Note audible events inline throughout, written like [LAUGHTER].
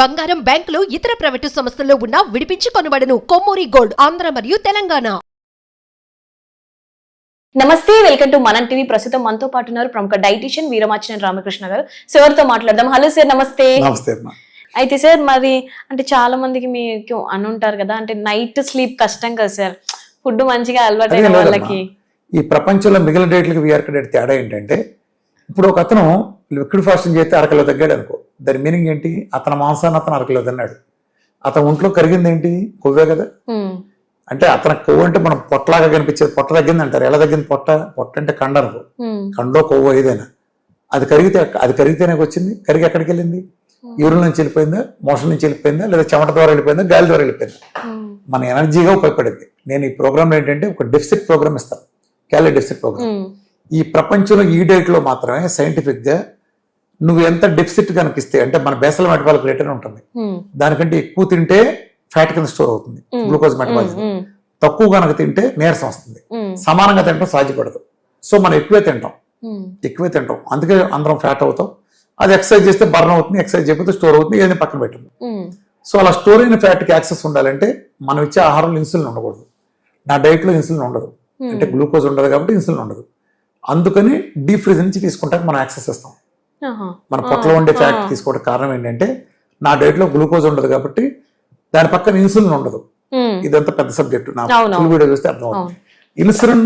బంగారం బ్యాంకులు ఇతర ప్రైవేటు సంస్థల్లో ఉన్న విడిపించి కొనబడను కొమ్మూరి గోల్డ్ ఆంధ్ర మరియు తెలంగాణ. నమస్తే వెల్కమ్ టు మనం టీవీ. ప్రస్తుతం మనతో పాటు ఉన్నారు ప్రముఖ డైటీషియన్ వీరమాచిన రామకృష్ణ గారు. సార్తో మాట్లాడదాం. హలో సార్ నమస్తే. అయితే సార్ మరి అంటే చాలా మందికి మీకు అని ఉంటారు కదా అంటే నైట్ స్లీప్ కష్టం కదా సార్ ఫుడ్ మంచిగా అదే లేదమ్మా. వాళ్ళకి. ఈ ప్రపంచంలో మిగిలిన డేట్లకి వీఆర్క డేట్ తేడా ఏంటంటే ఇప్పుడు ఒక అతను లిక్విడ్ ఫాస్టింగ్ చేస్తే అరకిలో తగ్గాడు అనుకో. దాని మీనింగ్ ఏంటి? అతని మాంసాన్ని అతను అరకిలో తిన్నాడు. అతని ఒంట్లో కరిగింది ఏంటి? కొవ్వే కదా. అంటే అతని కొవ్వు అంటే మనం పొట్టలాగా కనిపించేది పొట్ట తగ్గింది అంటారు. ఎలా తగ్గింది? పొట్ట? పొట్ట అంటే కండ అనుకో. కండో కొవ్వు ఏదైనా. అది కరిగితే అది కరిగితేనే వచ్చింది. కరిగి ఎక్కడికి వెళ్ళింది? యూరిన్ నుంచి వెళ్ళిపోయిందా? మోషన్ నుంచి వెళ్ళిపోయిందా? లేదా చెమట ద్వారా వెళ్ళిపోయిందా? గాలి ద్వారా వెళ్ళిపోయిందా? మన ఎనర్జీగా ఉపయోగపడింది. నేను ఈ ప్రోగ్రామ్ ఏంటంటే ఒక డెఫిసిట్ ప్రోగ్రామ్ ఇస్తాను. Calorie deficit program. ఈ ప్రపంచంలో ఈ డేట్లో మాత్రమే సైంటిఫిక్గా నువ్వు ఎంత డెఫిసిట్ కనిపిస్తే అంటే మన బేసల మెటబాలిక్ రేట్ అని ఉంటుంది. దానికంటే ఎక్కువ తింటే ఫ్యాట్ కింద స్టోర్ అవుతుంది గ్లూకోజ్ మెటబాలిజం తక్కువ కనుక తింటే నీరసం వస్తుంది. సమానంగా తింటాం సాధ్యపడదు. సో మనం ఎక్కువే తింటాం. ఎక్కువే తింటాం. అందుకే అందరం ఫ్యాట్ అవుతాం. అది ఎక్సర్సైజ్ చేస్తే బర్న్ అవుతుంది ఎక్సర్సైజ్ చేయకపోతే స్టోర్ అవుతుంది ఏదైనా పక్కన పెట్టండి సో అలా స్టోర్ అయిన ఫ్యాట్కి యాక్సెస్ ఉండాలంటే మనం ఇచ్చే ఆహారంలో ఇన్సులిన్ ఉండకూడదు. నా డైట్లో ఇన్సులిన్ ఉండదు. అంటే గ్లూకోజ్ ఉండదు కాబట్టి ఇన్సులిన్ ఉండదు. అందుకని డీప్ ఫ్రిజ్ నుంచి తీసుకుంటాక మనం యాక్సెస్ ఇస్తాం మన పొట్టలో ఉండే ఫ్యాట్ తీసుకోవడం కారణం ఏంటంటే నా డైట్లో గ్లూకోజ్ ఉండదు కాబట్టి దాని పక్కన ఇన్సులిన్ ఉండదు. ఇదంతా పెద్ద సబ్జెక్ట్. నా ఫుల్ వీడియో చూస్తే అర్థం అవుతుంది. ఇన్సులిన్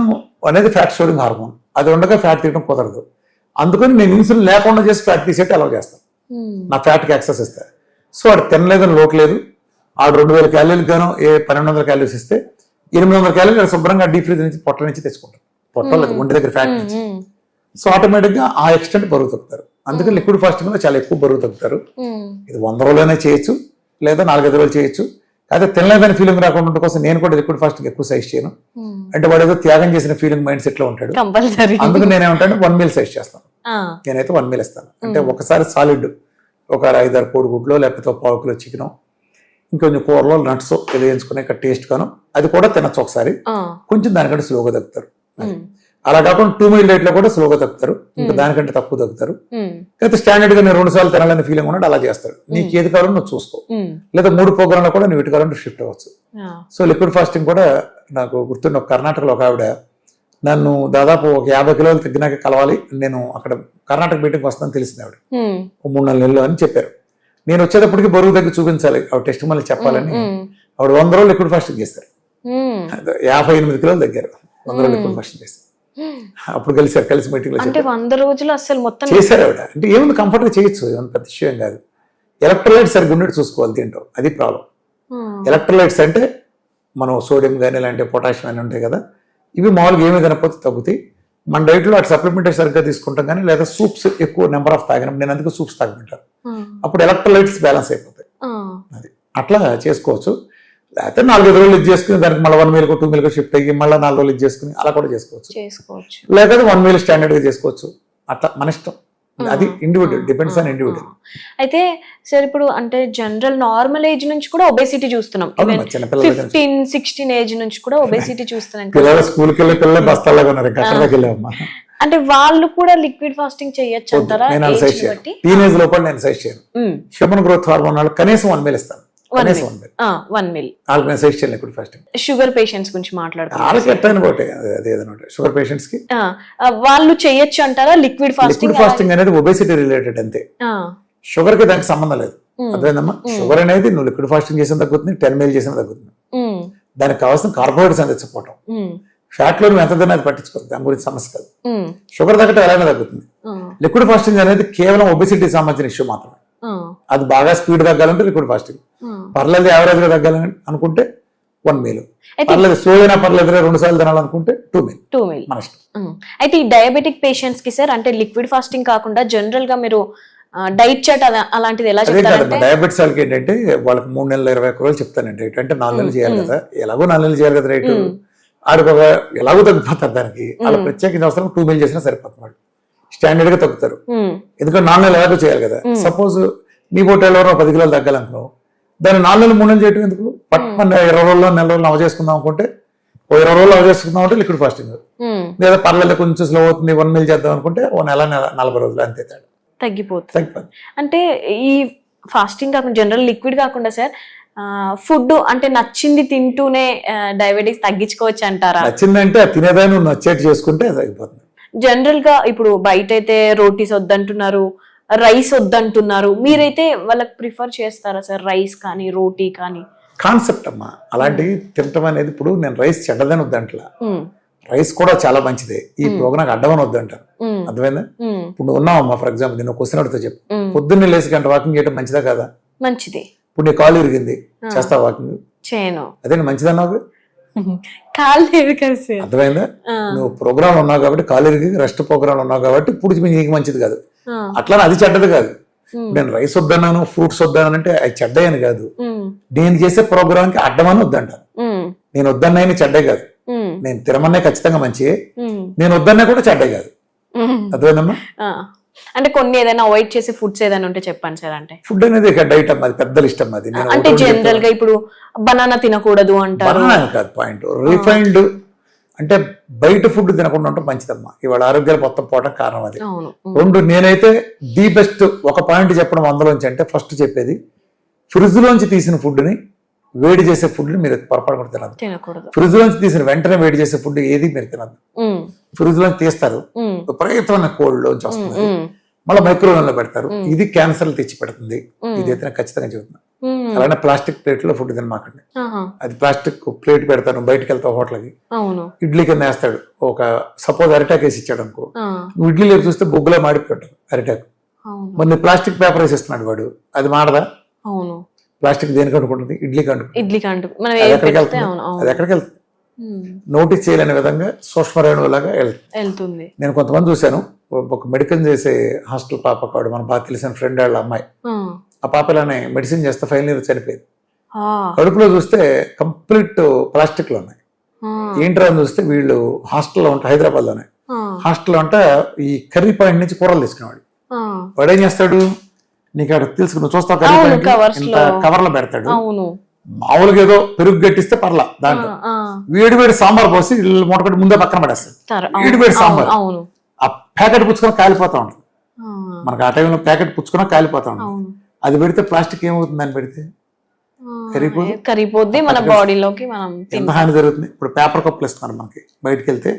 అనేది ఫ్యాట్ స్టోరింగ్ హార్మోన్. అది ఉండగా ఫ్యాట్ తీయడం కుదరదు. అందుకని నేను ఇన్సులిన్ లేకుండా చేసి ఫ్యాట్ తీసేట్టు అలౌ చేస్తాను నా ఫ్యాట్కి యాక్సెస్ ఇస్తా. సో వాడు తినలేదని లోటు లేదు. ఆడు రెండు వేల క్యాలరీలు గాను ఏ పన్నెండు వందల క్యాలరీస్ ఇస్తే ఎనిమిది వందల క్యాలరీలు శుభ్రంగా డీప్ ఫ్రిజ్ నుంచి పొట్ట నుంచి తెచ్చుకుంటారు పొట్ట లేదు ఒంటి దగ్గర ఫ్యాట్ నుంచి. సో ఆటోమేటిక్గా ఆ ఎక్స్టెంట్ బరువు తగ్గుతారు. అందుకని లిక్విడ్ ఫాస్టింగ్లో చాలా ఎక్కువ బరువు తగ్గుతారు. ఇది వంద రోజులైనా చేయొచ్చు లేదా నాలుగైదు రోజులు చేయొచ్చు. అయితే తినలేదని ఫీలింగ్ రాకుండా కోసం నేను కూడా లిక్విడ్ ఫాస్టింగ్ ఎక్కువ సైజ్ చేయను. అంటే వాడు ఏదో త్యాగం చేసిన ఫీలింగ్ మైండ్ సెట్లో ఉంటాడు. అందుకు నేనేమంటాను వన్ మీల్ సైజ్ చేస్తాను. నేనైతే వన్ మీల్ ఇస్తాను. అంటే ఒకసారి సాలిడ్ ఒక ఐదారు కోడిగుడ్లో లేకపోతే ఒక పావు కిలో చికెన్ ఇంకొంచెం కూరలో నట్స్ వేయించుకునే టేస్ట్ గాను అది కూడా తినచ్చు ఒకసారి. కొంచెం దానికంటే స్లోగా తగ్గుతారు. అలా కాకుండా టూ మీల్ డేట్లో కూడా స్లోగా తగ్గుతారు. ఇంకా దానికంటే తక్కువ తగ్గుతారు. ఉమ్, అయితే స్టాండర్డ్గా నేను రెండు సార్లు తినాలని ఫీలింగ్ ఉన్నాడు అలా చేస్తాడు నీకు ఏది కావాలో నువ్వు చూసుకో. లేదా మూడు ప్రోగ్రాంలో కూడా నువ్వు ఇటు కావాలంటే షిఫ్ట్ అవ్వచ్చు. సో లిక్విడ్ ఫాస్టింగ్ కూడా నాకు గుర్తున్న కర్ణాటకలో ఒక ఆవిడ నన్ను దాదాపు ఒక యాభై కిలోలు తగ్గినాక కలవాలి. నేను అక్కడ కర్ణాటక మీటింగ్ వస్తానని తెలిసింది ఆవిడ. మూడు నాలుగు నెలలు అని చెప్పారు. నేను వచ్చేటప్పటికి బరువు తగ్గి చూపించాలి. ఆవిడ టెస్ట్ మళ్ళీ చెప్పాలని ఆవిడ వంద రోజులు లిక్విడ్ ఫాస్టింగ్ చేస్తారు యాభై ఎనిమిది కిలోలు తగ్గారు. వంద రోజులు లిక్విడ్ ఫాస్టింగ్ చేస్తారు అప్పుడు కలిసారు కలిసి మీటింగ్ అంటే వంద రోజులు అసలు మొత్తం చేశారు ఆవిడ. అంటే ఏముంది కంఫర్ట్గా చేయొచ్చు ఏమన్నా పెద్ద విషయం కాదు. ఎలక్ట్రోలైట్స్ సరిగ్గా ఉండేది చూసుకోవాలి తింటో అది ప్రాబ్లం ఎలక్ట్రోలైట్స్ అంటే మనం సోడియం కానీ ఇలాంటి పొటాషియం అని ఉంటాయి కదా ఇవి మామూలుగా ఏమి తినకపోతే తగ్గుతాయి. మన డైట్లో అటు సప్లిమెంటరీ సరిగ్గా తీసుకుంటాం కానీ లేదా సూప్స్ ఎక్కువ నెంబర్ ఆఫ్ తాగిన. నేను అందుకు సూప్స్ తాగమంటాను అప్పుడు ఎలక్ట్రోలైట్స్ బ్యాలెన్స్ అయిపోతాయి. అది. అట్లా చేసుకోవచ్చు. లేకపోతే నాలుగైదు రోజులు ఇది చేసుకుని దానికి మళ్ళీ వన్ మీల్కో టూ మీల్కో షిఫ్ట్ అయ్యి మళ్ళీ నాలుగు రోజులు ఇది చేసుకుని అలా కూడా చేసుకోవచ్చు. చేసుకోవచ్చు. లేకపోతే వన్ మీల్ స్టాండర్డ్గా చేసుకోవచ్చు. అట్లా మన ఇష్టం. అది ఇండివిజువల్ డిపెండ్స్ ఆన్ ఇండివిజువల్ అయితే సార్ ఇప్పుడు అంటే జనరల్ నార్మల్ ఏజ్ నుంచి కూడా ఒబేసిటీ చూస్తున్నాం. ఫిఫ్టీన్ సిక్స్టీన్ ఏజ్ నుంచి. కూడా ఒబేసిటీ చూస్తున్నాం. పిల్లలు స్కూల్కి వెళ్ళి పిల్లలు బస్తాలాగా ఉన్నారు. వెళ్ళామమ్మా అంటే వాళ్ళు కూడా లిక్విడ్ ఫాస్టింగ్ చేయొచ్చు అంటారా? నేను అలా ఏజ్ సైజ్ చేయను టీనేజ్ లోపల నేను సైజ్ చేయను. హ్యూమన్ గ్రోత్ హార్మోన్ వాళ్ళు కనీసం వన్ మీల్ ఇస్తాను వన్ మీల్ ఇప్పుడు ఫాస్టింగ్ షుగర్ పేషెంట్స్ గురించి మాట్లాడుతున్నాం వాళ్ళకి ఎట్టని ఒకటి షుగర్ పేషెంట్స్కి? వాళ్ళు చేయొచ్చు అంటారా? లిక్విడ్ ఫాస్టింగ్ లిక్విడ్ ఫాస్టింగ్ అనేది ఒబేసిటీ రిలేటెడ్ అంతే. షుగర్కి దానికి సంబంధం లేదు. అర్థమైందమ్మా? షుగర్ అనేది నువ్వు లిక్విడ్ ఫాస్టింగ్ చేసిన తగ్గుతుంది టెన్ మీల్ చేసిన తగ్గుతుంది. దానికి కావాల్సిన కార్బోహైడ్రేట్స్ అందించకపోవటం ఫ్యాట్లో నువ్వు ఎంత తిన్నా అది పట్టించుకోదు. దాని గురించి సమస్య కాదు. షుగర్ తగ్గట్టు ఎలాగైనా తగ్గుతుంది. లిక్విడ్ ఫాస్టింగ్ అనేది కేవలం ఒబేసిటీ సంబంధించిన ఇష్యూ మాత్రమే. అది బాగా స్పీడ్ తగ్గాలంటే లిక్విడ్ ఫాస్టింగ్ పర్లేదు యావరేజ్గా తగ్గాలని అనుకుంటే వన్ మీల్ పర్లేదు స్లో అయినా పర్లేదు రెండు సార్లు తినాలనుకుంటే టూ మీల్ టూ మిల్ అయితే ఈ డయాబెటిక్ పేషెంట్స్కి సార్ అంటే లిక్విడ్ ఫాస్టింగ్ కాకుండా జనరల్గా మీరు డైట్ చాట్ అలాంటిది ఎలా చెప్తారంటే డయాబెటిస్ వాళ్ళకి ఏంటంటే వాళ్ళకి మూడు నెలల ఇరవై ఒక్క రోజులు చెప్తానండి రైట్ అంటే నాలుగు నెలలు చేయాలి కదా. ఎలాగో నాలుగు నెలలు చేయాలి కదా రైట్ ఆడికి ఒక ఎలాగో తగ్గిపోతారు దానికి. వాళ్ళ ప్రత్యేకించి అవసరం టూ మీల్ చేసినా సరిపోతుంది వాళ్ళు. స్టాండర్డ్గా తగ్గుతారు. ఎందుకంటే నాలుగు నెలలు ఎలాగో చేయాలి కదా. సపోజ్ నీ పూట ఎవరో పది కిలోలు తగ్గాలనుకో దాన్ని నాలుగు నెలలు మూడు నెలలు చేయటం ఎందుకు? పట్టుకుని ఇరవై రోజుల్లో నెల రోజులు నవ చేసుకుందాం అనుకుంటే ఓ ఇరవై రోజులు నవ చేసుకుందాం అంటే లిక్విడ్ ఫాస్టింగ్ లేదా పర్లేదు కొంచెం స్లో అవుతుంది వన్ మీల్ చేద్దాం అనుకుంటే ఓ నెల నెల నలభై రోజులు అంతే తేడా. తగ్గిపోతుంది. తగ్గిపోతుంది. అంటే ఈ ఫాస్టింగ్ కాకుండా జనరల్ లిక్విడ్ కాకుండా సార్ ఫుడ్ అంటే నచ్చింది తింటూనే డయాబెటీస్ తగ్గించుకోవచ్చు అంటారా? నచ్చిందంటే తినేదాన్ని నచ్చేట్టు చేసుకుంటే అది అయిపోతుంది జనరల్గా ఇప్పుడు బయట అయితే రోటీస్ వద్దంటున్నారు రైస్ వద్దంటున్నారు. మీరైతే వాళ్ళకి ప్రిఫర్ చేస్తారా సార్? రైస్ కానీ రోటీ కానీ? కాన్సెప్ట్ అమ్మా. అలాంటివి తినటం అనేది ఇప్పుడు నేను రైస్ చెడ్డదని వద్దంటలా. రైస్ కూడా చాలా మంచిదే. ఈ ప్రోగ్రామ్ అడ్డమని వద్దంటాను ఉమ్, అర్థమైందా? ఇప్పుడు ఉన్నావమ్మా ఫర్ ఎగ్జాంపుల్ నేను క్వశ్చన్ అడిగితే చెప్పు. పొద్దున్నే లేచి గంట వాకింగ్ చేయడం మంచిదా కదా? మంచిది. ఇప్పుడు నీ కాలు ఇరిగింది. చేస్తావు వాకింగ్? చేయను. అదే మంచిదన్నావు [LAUGHS] కాలు లేదు కదా అర్థమైందా? నువ్వు ప్రోగ్రామ్ ఉన్నావు కాబట్టి కాలు ఇరిగి రెస్ట్ ప్రోగ్రామ్ ఉన్నావు కాబట్టి ఇప్పుడు నీకు మంచిది కాదు. అట్లా అది చెడ్డది కాదు. నేను రైస్ వద్దన్నాను ఫ్రూట్స్ వద్దన్నాను అంటే అది చెడ్డయని కాదు. నేను చేసే ప్రోగ్రామ్కి అడ్డమని వద్దంటాను ఉమ్, నేను వద్దన్నాయని చెడ్డే కాదు. నేను తినమన్నే ఖచ్చితంగా ఉమ్, నేను వద్దన్నా కూడా చెడ్డే కాదు. అర్థమైందమ్మా? అంటే కొన్ని ఏదైనా అవాయిడ్ చేసే ఫుడ్స్ ఏదైనా ఉంటే చెప్పండి సార్ అంటే. ఫుడ్ అనేది డైట్ అమ్మా అది పెద్దలు ఇష్టం అది అంటే జనరల్గా ఇప్పుడు బనానా తినకూడదు అంటారు. బనానా అని కాదు పాయింట్. రిఫైన్డ్ అంటే బయట ఫుడ్ తినకుండా ఉంటే మంచిదమ్మా. ఇవాళ ఆరోగ్యాలు మొత్తం పోవడం కారణం అది. రెండు నేనైతే ది బెస్ట్ ఒక పాయింట్ చెప్పడం అందులోంచి అంటే ఫస్ట్ చెప్పేది ఫ్రిడ్జ్ లోంచి తీసిన ఫుడ్ని వేడి చేసే ఫుడ్ని మీరు పొరపాటు తినదు ఫ్రిడ్జ్ లోంచి తీసిన వెంటనే వేడి చేసే ఫుడ్ ఏది మీరు తినదు ఫ్రిడ్జ్ లోంచి తీస్తారు. విపరీతమైన కోల్డ్ లోంచి వస్తుంది. మళ్ళీ మైక్రోవేవ్లో పెడతారు. ఇది క్యాన్సర్ తెచ్చి పెడుతుంది ఇదైతే నేను ఖచ్చితంగా చెబుతున్నా. ఉమ్, అలానే ప్లాస్టిక్ ప్లేట్లో ఫుడ్ తినమాకండి అది ప్లాస్టిక్ ప్లేట్ పెడతాను బయటకు వెళ్తావు హోటల్కి ఇడ్లీ కింద వేస్తాడు. ఒక సపోజ్ అరిటాక్ వేసి ఇచ్చాడు అనుకో. నువ్వు ఇడ్లీ లేపు చూస్తే బొగ్గులో మాడిపోయి ఉంటుంది అరిటాక్ మొన్న ప్లాస్టిక్ పేపర్ వేసి ఇస్తున్నాడు వాడు. అది మాడదా? అవును. ప్లాస్టిక్ దేనికి అనుకుంటుంది? ఇడ్లీ కంటు అది ఏది ఎక్కడికి వెళ్తుంది? అది ఎక్కడికి వెళ్తుంది? నోటీస్ చేయలేని విధంగా సూక్ష్మరేణువు లాగా వెళ్తుంది. నేను కొంతమంది చూశాను. ఒక మెడికల్ చేసే హాస్టల్ పాప కాడు మన బాగా తెలిసిన ఫ్రెండ్ వాళ్ళ అమ్మాయి. పాప ఇలానే మెడిసిన్ చేస్తే ఫైనల్ ఇయర్ చనిపోయింది కడుపులో చూస్తే కంప్లీట్ ప్లాస్టిక్లో ఉన్నాయి. ఏంట్రా అని చూస్తే వీళ్ళు హాస్టల్లో ఉంటారు హైదరాబాద్లోనే ఆ, హాస్టల్లో అంటే ఈ కర్రీ పాయింట్ నుంచి కూరలు తీసుకునేవాడు. వాడు ఏం చేస్తాడు? నీకు అక్కడ తెలుసు నువ్వు చూస్తావు కర్రీ పాయింట్? ఇంత లో. కవర్లో పెడతాడు మామూలుగా ఏదో పెరుగు గట్టిస్తే పర్లా దాంట్లో. వేడి వేడి సాంబార్ పోసి ఇల్లు మూటకట్టి ముందే పక్కన పడేస్తాడు. తర- వేడి వేడి సాంబార్. ఆ ప్యాకెట్ పుచ్చుకొని కాలిపోతా ఉంటుంది మనకు ఆ టైంలో ప్యాకెట్ పుచ్చుకొని కాలిపోతా ఉంటుంది అది పెడితే ప్లాస్టిక్ ఏమవుతుంది దాన్ని పెడితే? ఆ, కరిగిపోదు? కరిగిపోద్ది మన బాడీలోకి మనం ఎంత హాని జరుగుతుంది? ఇప్పుడు పేపర్ కప్పులు ఇస్తున్నారు మనకి బయటకు వెళ్తే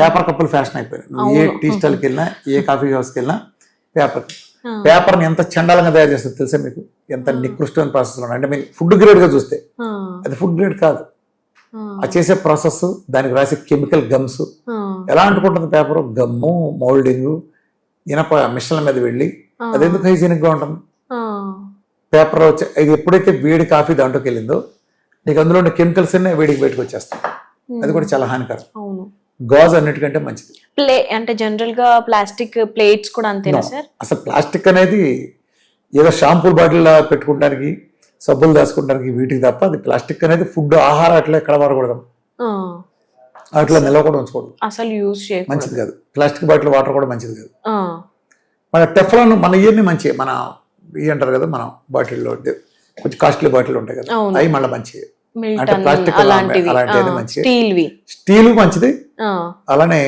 పేపర్ కప్పులు ఫ్యాషన్ అయిపోయినాయి. నువ్వు ఏ. టీ స్టాల్కి వెళ్ళినా ఏ కాఫీ హౌస్కి వెళ్ళినా పేపర్ పేపర్ని ఎంత చండాలంగా తయారు చేస్తుంది తెలుసా మీకు? ఎంత నికృష్టమైన ప్రాసెస్ అంటే మీరు ఫుడ్ గ్రేడ్గా చూస్తే అది ఫుడ్ గ్రేడ్ కాదు. ఆ, చేసే ప్రాసెస్ దానికి రాసే కెమికల్ గమ్స్. ఎలా అంటుకుంటుంది పేపర్? గమ్ము మౌల్డింగ్ ఇనప మిషన్ల మీద వెళ్ళి ఆ, అది ఎందుకు హైజీనిక్గా ఉంటుంది? పేపర్ వచ్చి ఇది ఎప్పుడైతే వేడి కాఫీ దాంట్లోకి వెళ్ళిందో నీకు అందులో ఉన్న కెమికల్స్ అన్నీ వేడికి బయటకు వచ్చేస్తాయి. అది కూడా చాలా హానికరం. గాజు అన్నిటికంటే మంచిది. ప్లే అంటే జనరల్గా ప్లాస్టిక్ ప్లేట్స్ కూడా అంతేనా. సార్? అసలు ప్లాస్టిక్ అనేది ఏదో షాంపూల్ బాటిల్ పెట్టుకుంటానికి సబ్బులు దాచుకుంటానికి వీటికి తప్ప అది ప్లాస్టిక్ అనేది ఫుడ్ ఆహారం అట్లా ఎక్కడ వాడకూడదు. అట్లా నిల్వ కూడా ఉంచకూడదు అసలు యూజ్ చేయకూడదు. మంచిది కాదు. ప్లాస్టిక్ బాటిల్ వాటర్ కూడా మంచిది కాదు. మన టెఫ్లాన్ మన ఇయర్ని మంచి మన ఇవి అంటారు కదా మన బాటిల్లో కొంచెం కాస్ట్లీ బాటిల్ ఉంటాయి కదా. అవి మళ్ళీ మంచివి plastic అలా- అలాంటివి మంచివి. స్టీల్ మంచిది అలానే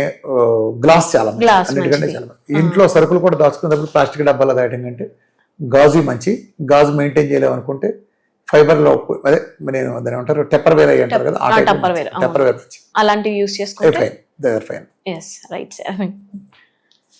గ్లాస్ చాలా మంచిది. Glass అన్నిటికంటే మంచిది. చాలా మంచిది. ఇంట్లో సరుకులు కూడా దాచుకునేటప్పుడు ప్లాస్టిక్ డబ్బాలో దాయటం కంటే గాజు మంచి గాజు మెయింటైన్ చేయలేము అనుకుంటే ఫైబర్లో అదే నేను దాని ఏమంటారు టెప్పర్ వేర్ అయ్యి అంటారు కదా Tupperware, అవును. టెప్పర్ వేర్ అలాంటివి యూజ్ చేసుకుంటే ఫైన్ రైట్ సార్